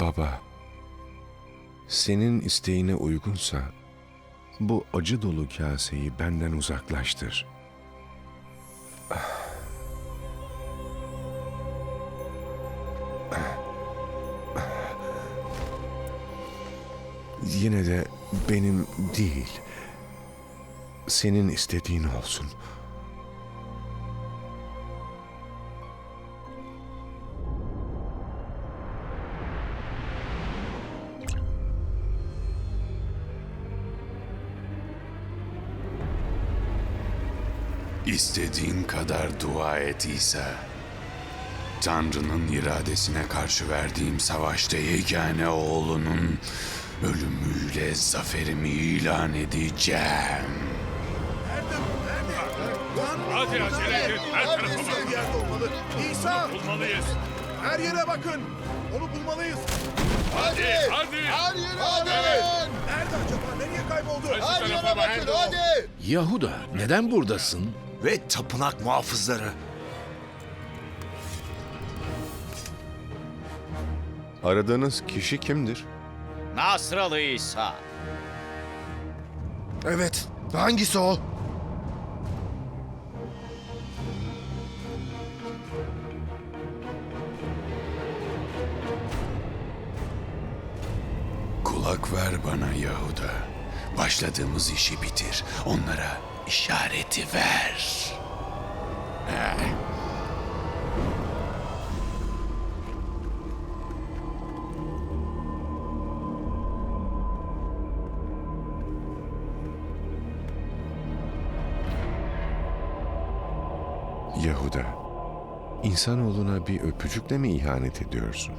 Baba, senin isteğine uygunsa bu acı dolu kaseyi benden uzaklaştır. Yine de benim değil, senin istediğin olsun. İstediğin kadar dua et İsa. Tanrı'nın iradesine karşı verdiğim savaşta yegane oğlunun ölümüyle zaferimi ilan edeceğim. Hadi acele edin. Her tarafa bakın. yerde olmalı. İsa! Bulmalıyız. Her yere bakın. Onu bulmalıyız. Hadi. Hadi. Her yere hadi. Nerede acaba? Nereye kayboldu? Her tarafa bakın. hadi. Yahuda neden buradasın? Ve tapınak muhafızları. Aradığınız kişi kimdir? Nasralı İsa. Evet. Hangisi o? Kulak ver bana Yahuda. Başladığımız işi bitir. Onlara işareti ver. Eh. Yahuda, insanoğluna bir öpücükle mi ihanet ediyorsun?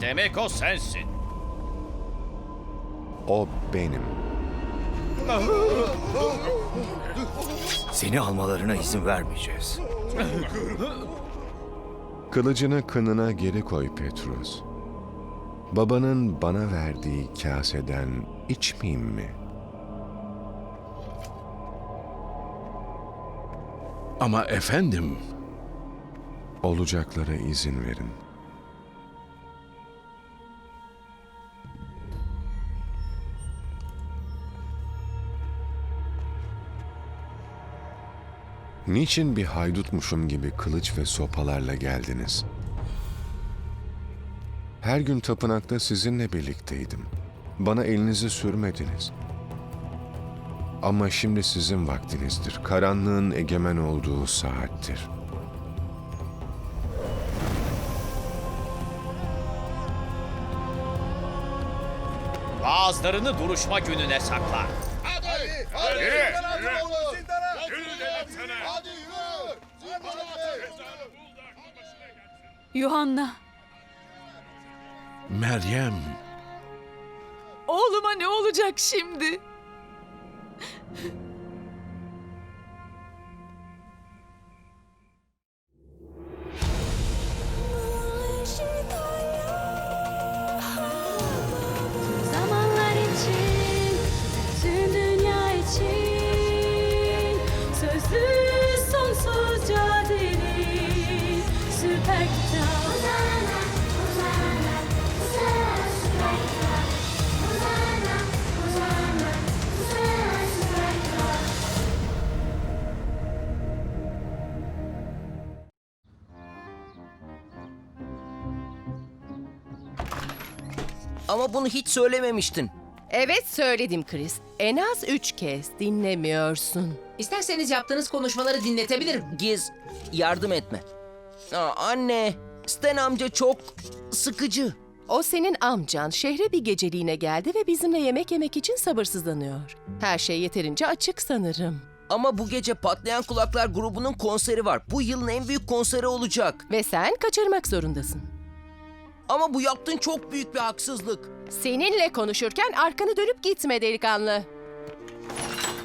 Demek o sensin. O benim. Seni almalarına izin vermeyeceğiz. Kılıcını kınına geri koy Petrus. Babanın bana verdiği kaseden içmeyeyim mi? Ama efendim, Olacaklara izin verin. Niçin bir haydutmuşum gibi kılıç ve sopalarla geldiniz? Her gün tapınakta sizinle birlikteydim. Bana elinizi sürmediniz. Ama şimdi sizin vaktinizdir. Karanlığın egemen olduğu saattir. Bazılarını duruşma gününe sakla. Hadi. Hadi. Yürü, Zindana yürü. doğru. Zindana. Yürü Yuhanna, Meryem, oğluma ne olacak şimdi? Ama bunu hiç söylememiştin. Evet söyledim Chris. En az üç kez dinlemiyorsun. İsterseniz yaptığınız konuşmaları dinletebilirim. Giz, yardım etme. Aa, anne, Sten amca çok sıkıcı. O senin amcan şehre bir geceliğine geldi ve bizimle yemek yemek için sabırsızlanıyor. Her şey yeterince açık sanırım. Ama bu gece Patlayan Kulaklar grubunun konseri var. Bu yılın en büyük konseri olacak. Ve sen kaçırmak zorundasın. Ama bu yaptığın çok büyük bir haksızlık. Seninle konuşurken arkanı dönüp gitme delikanlı.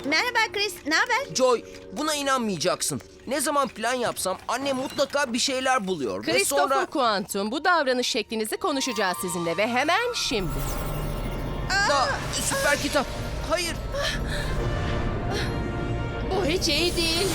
Merhaba Chris, ne haber? Joy, buna inanmayacaksın. Ne zaman plan yapsam annem mutlaka bir şeyler buluyor. Ve Christopher sonra... Quantum bu davranış şeklinizi konuşacağız sizinle ve hemen şimdi. Da, süper kitap. Hayır, Bu hiç iyi değil.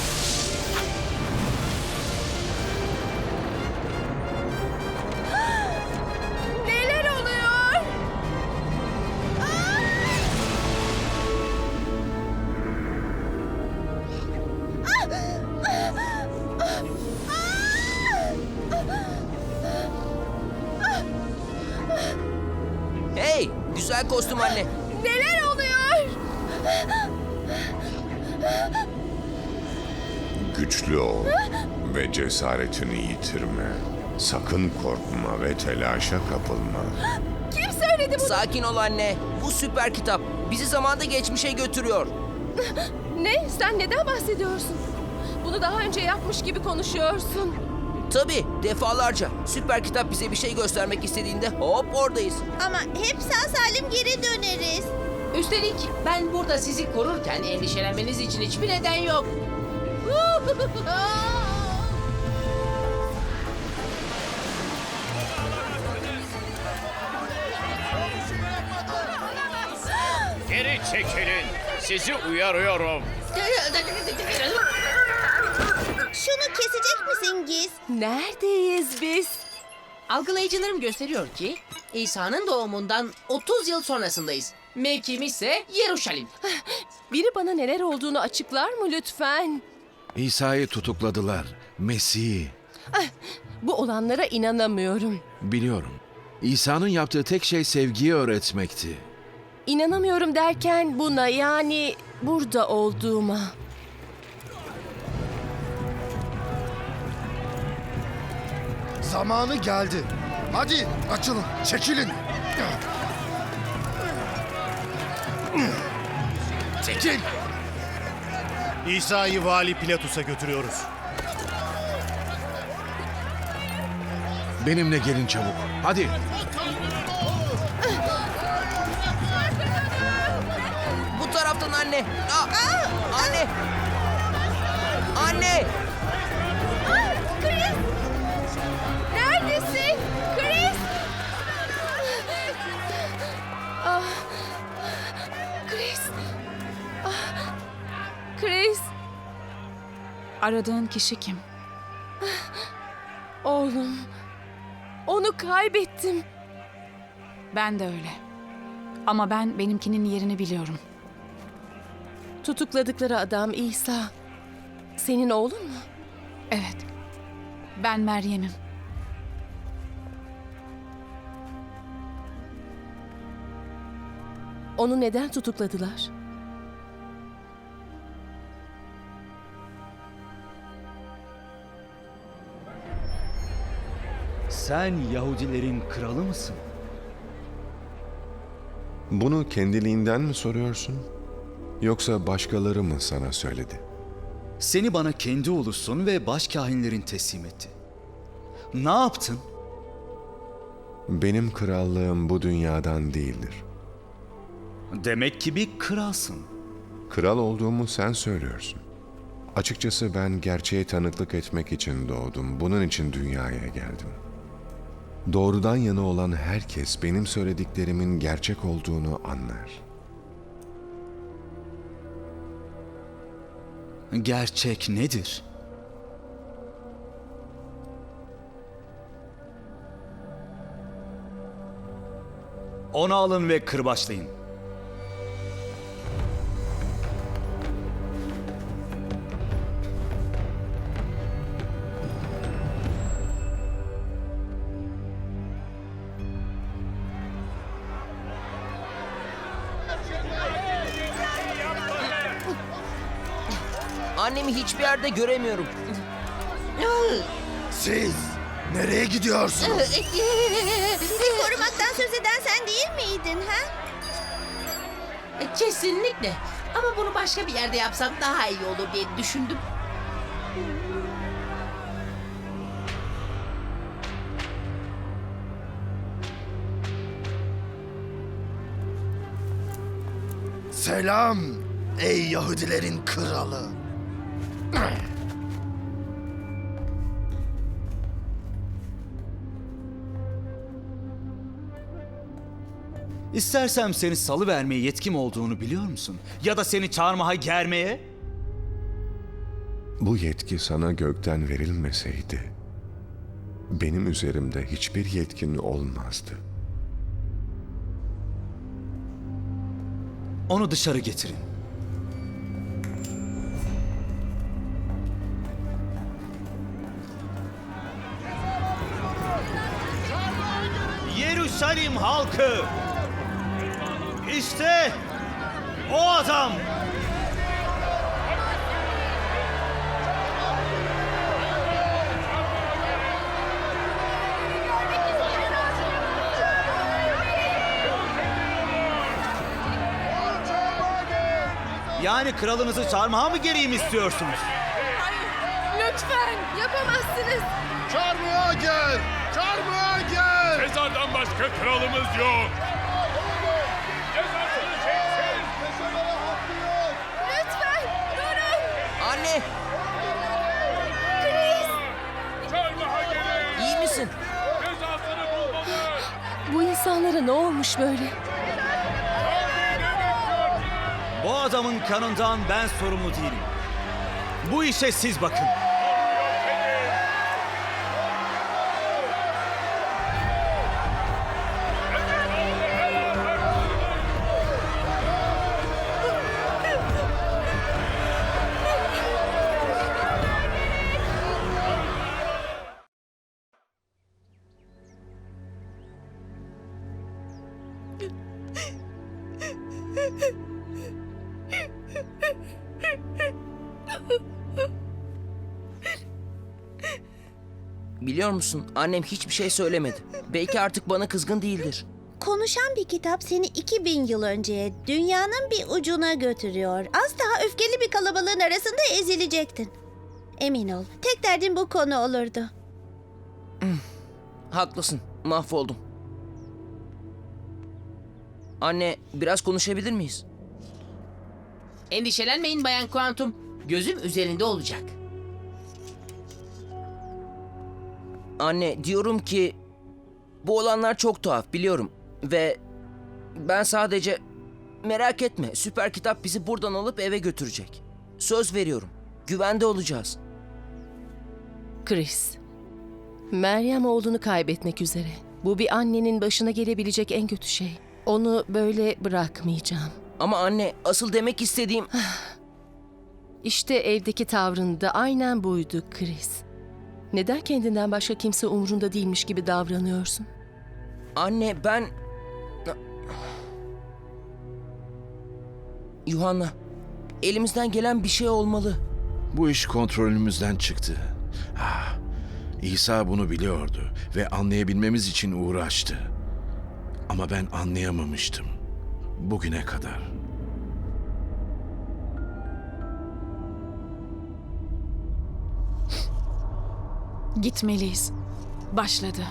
Sakın korkma ve telaşa kapılma. Kim söyledi bunu? Sakin ol anne. Bu süper kitap bizi zamanda geçmişe götürüyor. Ne? Sen neden bahsediyorsun? Bunu daha önce yapmış gibi konuşuyorsun. Tabii defalarca. Süper kitap bize bir şey göstermek istediğinde hop oradayız. Ama hep sağ salim geri döneriz. Üstelik ben burada sizi korurken endişelenmeniz için hiçbir neden yok. Sizi uyarıyorum. Şunu kesecek misin Giz? Neredeyiz biz? Algılayıcılarım gösteriyor ki İsa'nın doğumundan 30 yıl sonrasındayız. Mevkimiz ise Yeruşalim. Biri bana neler olduğunu açıklar mı lütfen? İsa'yı tutukladılar. Mesih. Bu olanlara inanamıyorum. Biliyorum. İsa'nın yaptığı tek şey sevgiyi öğretmekti. İnanamıyorum derken buna yani burada olduğuma. Zamanı geldi. Hadi açılın, çekilin. Çekil. İsa'yı Vali Pilatus'a götürüyoruz. Benimle gelin çabuk. Hadi. Anne. Anne. Chris! Neredesin? Chris! Ah. Chris! Ah. Chris! Aradığın kişi kim? Oğlum. Onu kaybettim. Ben de öyle. Ama ben benimkinin yerini biliyorum. Tutukladıkları adam İsa. Senin oğlun mu? Evet. Ben Meryem'im. Onu neden tutukladılar? Sen Yahudilerin kralı mısın? Bunu kendiliğinden mi soruyorsun? Yoksa başkaları mı sana söyledi? Seni bana kendi ulusun ve başkahinlerin teslim etti. Ne yaptın? Benim krallığım bu dünyadan değildir. Demek ki bir kralsın. Kral olduğumu sen söylüyorsun. Açıkçası ben gerçeğe tanıklık etmek için doğdum. Bunun için dünyaya geldim. Doğrudan yana olan herkes benim söylediklerimin gerçek olduğunu anlar. Gerçek nedir? Onu alın ve kırbaçlayın. Annemi hiçbir yerde göremiyorum. Siz nereye gidiyorsunuz? Bizi korumaktan söz eden sen değil miydin ha? E, Kesinlikle. Ama bunu başka bir yerde yapsam daha iyi olur diye düşündüm. Selam ey Yahudilerin kralı. İstersem seni salı vermeye yetkim olduğunu biliyor musun? Ya da seni çarmıha germeye? Bu yetki sana gökten verilmeseydi, benim üzerimde hiçbir yetkin olmazdı. Onu dışarı getirin. Yeruşalim halkı! İşte o adam. Yani kralınızı çarmıha mı gereyim istiyorsunuz? Lütfen yapamazsınız. Çarmıha gel! Çarmıha gel! Sezar'dan başka kralımız yok. Lütfen durun. Anne, Çarmıha gelin. iyi misin? Cezasını bulmalı. Bu insanlara ne olmuş böyle? Bu adamın kanından ben sorumlu değilim. Bu işe siz bakın. Biliyor musun annem hiçbir şey söylemedi. Belki artık bana kızgın değildir. Konuşan bir kitap seni 2000 yıl önceye dünyanın bir ucuna götürüyor. Az daha öfkeli bir kalabalığın arasında ezilecektin. Emin ol, tek derdin bu konu olurdu. Haklısın, mahvoldum. Anne, biraz konuşabilir miyiz? Endişelenmeyin Bayan Kuantum. Gözüm üzerinde olacak. Anne, diyorum ki bu olanlar çok tuhaf biliyorum ve ben sadece merak etme. Süper kitap bizi buradan alıp eve götürecek. Söz veriyorum. Güvende olacağız. Chris. Meryem oğlunu kaybetmek üzere. Bu bir annenin başına gelebilecek en kötü şey. Onu böyle bırakmayacağım. Ama anne, asıl demek istediğim İşte evdeki tavrında aynen buydu Chris. Neden kendinden başka kimse umurunda değilmiş gibi davranıyorsun? anne ben Yuhanna, elimizden gelen bir şey olmalı. Bu iş kontrolümüzden çıktı. Ah, İsa bunu biliyordu ve anlayabilmemiz için uğraştı. Ama ben anlayamamıştım. Bugüne kadar. Gitmeliyiz. Başladı.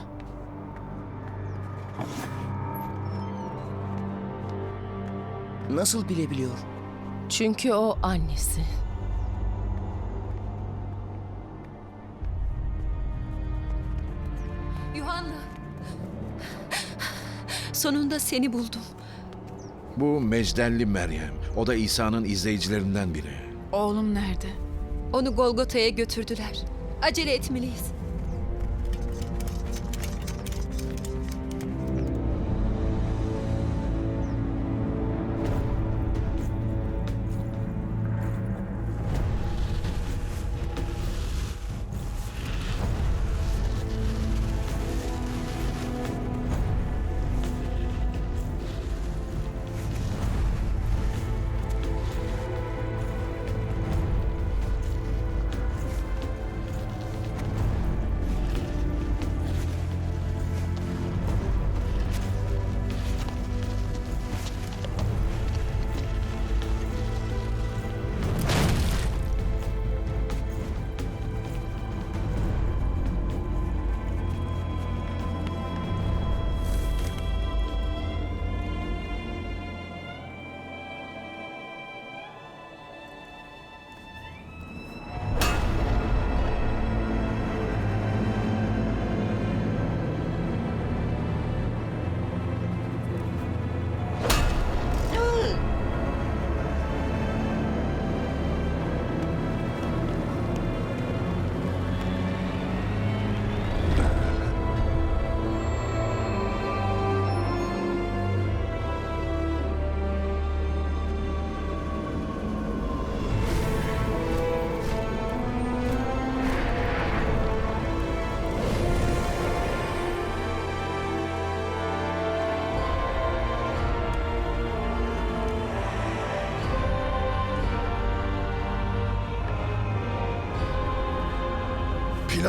Nasıl bilebiliyor? Çünkü o annesi. Yuhanna. Sonunda seni buldum. Bu Mecdelli Meryem. O da İsa'nın izleyicilerinden biri. Oğlum nerede? Onu Golgota'ya götürdüler. Acele etmeliyiz.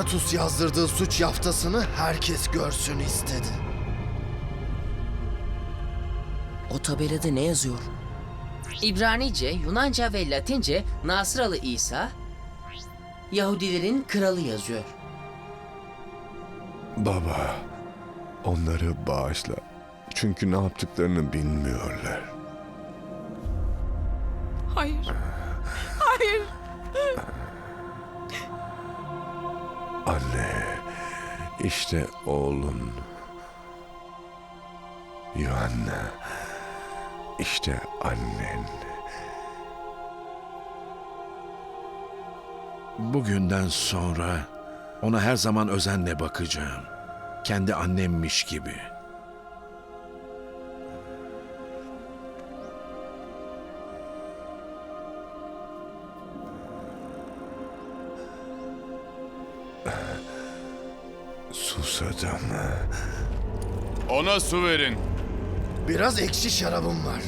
Pilatus yazdırdığı suç yaftasını herkes görsün istedi. O tabelada ne yazıyor? İbranice, Yunanca ve Latince Nasıralı İsa, Yahudilerin kralı yazıyor. Baba, onları bağışla. Çünkü ne yaptıklarını bilmiyorlar. Hayır. Hayır. Anne, işte oğlun. Yuhanna, işte annen. Bugünden sonra ona her zaman özenle bakacağım. Kendi annemmiş gibi. Susadım. Ona su verin. Biraz ekşi şarabım var.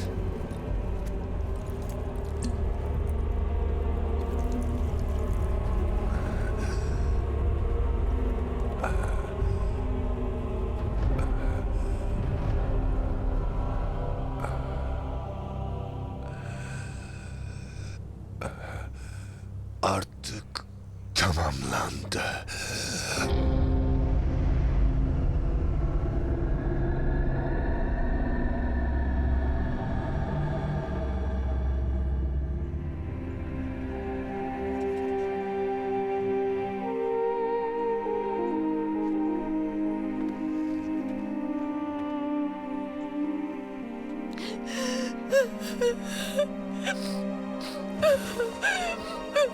Ha ha ha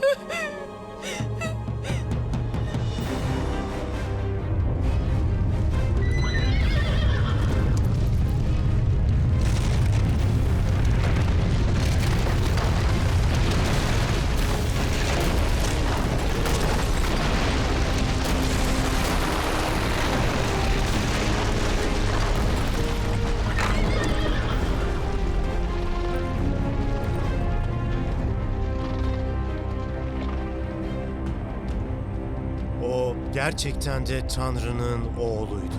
ha ha! Gerçekten de Tanrı'nın oğluydu.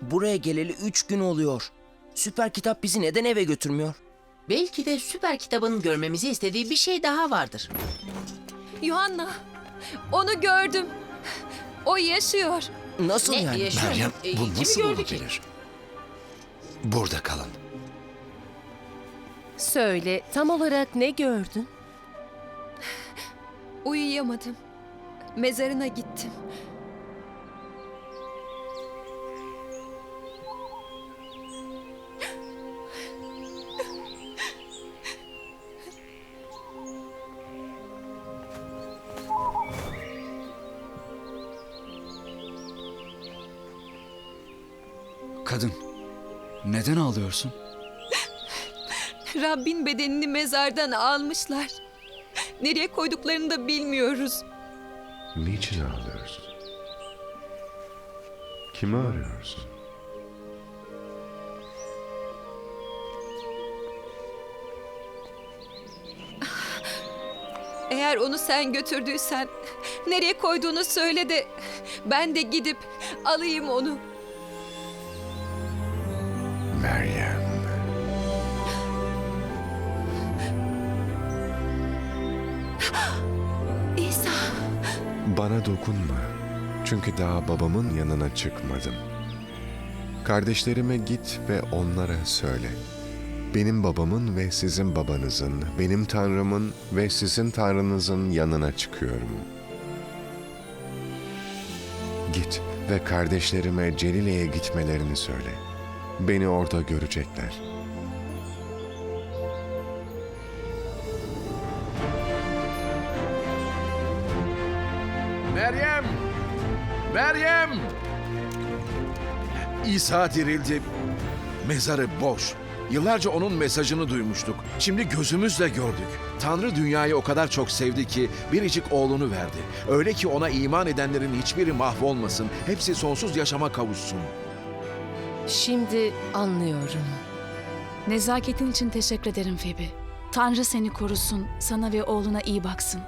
Buraya geleli üç gün oluyor. Süper kitap bizi neden eve götürmüyor? Belki de süper kitabın görmemizi istediği bir şey daha vardır. Yuhanna, onu gördüm. O yaşıyor. Nasıl Ne yani? yaşıyor? Meryem E, bu kimi nasıl gördü ki? olabilir? Burada kalın. Söyle, tam olarak ne gördün? Uyuyamadım. Mezarına gittim. Kadın, neden ağlıyorsun? Rabbin bedenini mezardan almışlar. Nereye koyduklarını da bilmiyoruz. Niçin ağlıyorsun? Kimi arıyorsun? Eğer onu sen götürdüysen nereye koyduğunu söyle de ben de gidip alayım onu. Meryem. İsa. Bana dokunma. Çünkü daha babamın yanına çıkmadım. Kardeşlerime git ve onlara söyle. Benim babamın ve sizin babanızın, benim tanrımın ve sizin tanrınızın yanına çıkıyorum. Git ve kardeşlerime Celile'ye gitmelerini söyle. Beni orada görecekler. Meryem! Meryem! İsa dirildi. Mezarı boş. Yıllarca onun mesajını duymuştuk. Şimdi gözümüzle gördük. Tanrı dünyayı o kadar çok sevdi ki biricik oğlunu verdi. Öyle ki ona iman edenlerin hiçbiri mahvolmasın. Hepsi sonsuz yaşama kavuşsun. Şimdi anlıyorum. Nezaketin için teşekkür ederim Phoebe. Tanrı seni korusun, sana ve oğluna iyi baksın.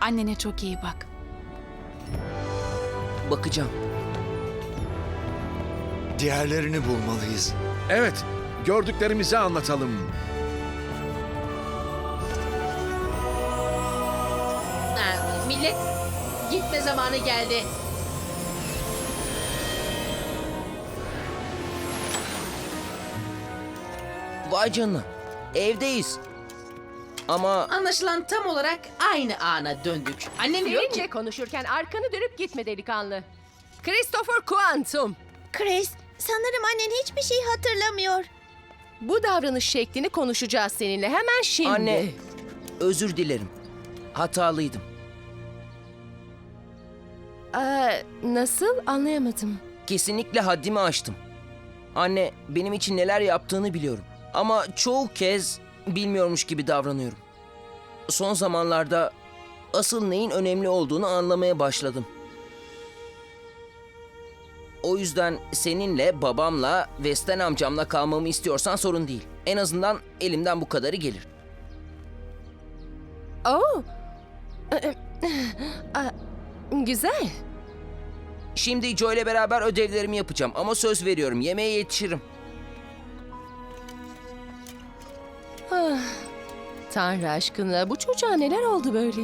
Annene çok iyi bak. Bakacağım. Diğerlerini bulmalıyız. Evet, gördüklerimizi anlatalım. Ha, millet gitme zamanı geldi. Vay canına. Evdeyiz. Ama Anlaşılan tam olarak aynı ana döndük. Annem diyor ki... Seninle konuşurken arkanı dönüp gitme delikanlı. Christopher Quantum. Chris, sanırım annen hiçbir şey hatırlamıyor. Bu davranış şeklini konuşacağız seninle hemen şimdi. anne özür dilerim. Hatalıydım. Aa, nasıl anlayamadım. Kesinlikle haddimi aştım. Anne, benim için neler yaptığını biliyorum. Ama çoğu kez bilmiyormuş gibi davranıyorum. Son zamanlarda asıl neyin önemli olduğunu anlamaya başladım. O yüzden seninle, babamla ve Sten amcamla kalmamı istiyorsan sorun değil. En azından elimden bu kadarı gelir. Oo. Aa, güzel. Şimdi Joe ile beraber ödevlerimi yapacağım ama söz veriyorum yemeğe yetişirim. Ah, Tanrı aşkına bu çocuğa neler oldu böyle?